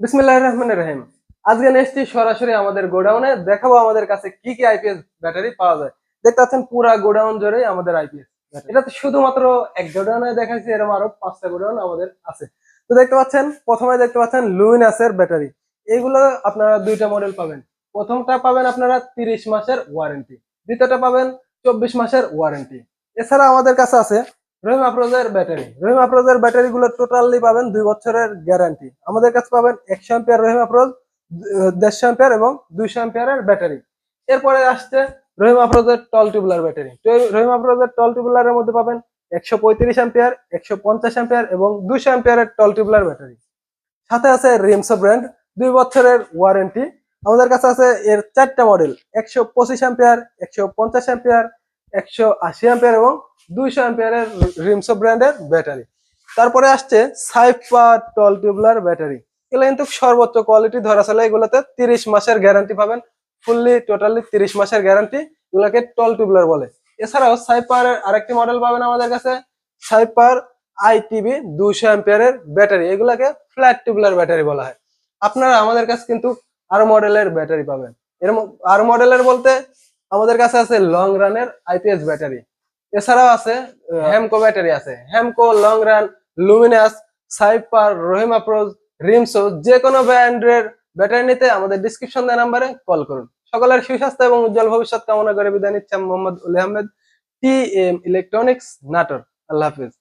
বিসমিল্লাহির রহমানির রহিম। আজকে নেক্সটি সরাসরি আমাদের গোডাউনে। দেখাবো আমাদের কাছে কি কি আইপিএস ব্যাটারি পাওয়া যায়। দেখতে পাচ্ছেন পুরা গোডাউন জুড়ে আমাদের আইপিএস এটা তো শুধুমাত্র এক গোডাউনে দেখাচ্ছি এরকম আরও পাঁচটা গোডাউন আমাদের আছে। তো দেখতে পাচ্ছেন, প্রথমে দেখতে পাচ্ছেন লুইনাসের ব্যাটারি। এইগুলো আপনারা দুইটা মডেল পাবেন। প্রথমটা পাবেন আপনারা তিরিশ মাসের ওয়ারেন্টি দ্বিতীয়টা পাবেন চব্বিশ মাসের ওয়ারেন্টি এছাড়া আমাদের কাছে আছে রহিম আফরোজের ব্যাটারি রহিম আফরোজের ব্যাটারি গুলো টোটালি পাবেন দুই বছরের গ্যারান্টি আমাদের কাছে পাবেন একশো অ্যাম্পিয়ার রহিম আফরোজ দেড়শো অ্যাম্পিয়ার এবং দুইশো অ্যাম্পিয়ারের ব্যাটারি এরপরে আসছে রহিম আফরোজের টল টিউবুলার ব্যাটারি রহিম আফরোজের টল টিউবুলারের মধ্যে পাবেন একশো পঁয়ত্রিশ অ্যাম্পিয়ার একশো পঞ্চাশ অ্যাম্পিয়ার এবং দুইশো অ্যাম্পিয়ারের টল টিউবুলার ব্যাটারি সাথে আছে রিমসো ব্র্যান্ড দুই বছরের ওয়ারেন্টি আমাদের কাছে আছে এর চারটা মডেল একশো পঁচিশ অ্যাম্পিয়ার একশো পঞ্চাশ অ্যাম্পিয়ার একশো আশি অ্যাম্পিয়ার এবং দুইশো অ্যাম্পিয়ারের রিমসো ব্র্যান্ডের ব্যাটারি। তারপরে আসছে সাইফা টল টিউবুলার ব্যাটারি। এগুলো কিন্তু সর্বোচ্চ কোয়ালিটি ধরা চলে এগুলোতে তিরিশ মাসের গ্যারান্টি পাবেন, ফুললি, টোটালি তিরিশ মাসের গ্যারান্টি এগুলোকে টল টিউবুলার বলে। এছাড়াও সাইপার আরেকটি মডেল পাবেন আমাদের কাছে সাইপার আইটিভি দুইশো অ্যাম্পিয়ারের ব্যাটারি। এগুলাকে ফ্ল্যাট টিউবুলার ব্যাটারি বলা হয়। আপনারা আমাদের কাছে কিন্তু আরও মডেলের ব্যাটারি পাবেন। এর ম- আরও মডেলের বলতে আমাদের কাছে আছে লং রানের আইপিএস ব্যাটারি। এছাড়াও আছে হেমকো ব্যাটারি আছে। হেমকো লং রান লুমিনাস সাইপার রহিমা প্রোজ রিমসো যে কোনো ব্র্যান্ডের ব্যাটারি নিতে আমাদের ডিসক্রিপশন দেওয়া নাম্বারে কল করুন। সকলের সুস্বাস্থ্য এবং উজ্জ্বল ভবিষ্যৎ কামনা করে বিদায় নিচ্ছি মোহাম্মদ উলি Ahmed T M electronics Natore. আল্লাহ হাফিজ।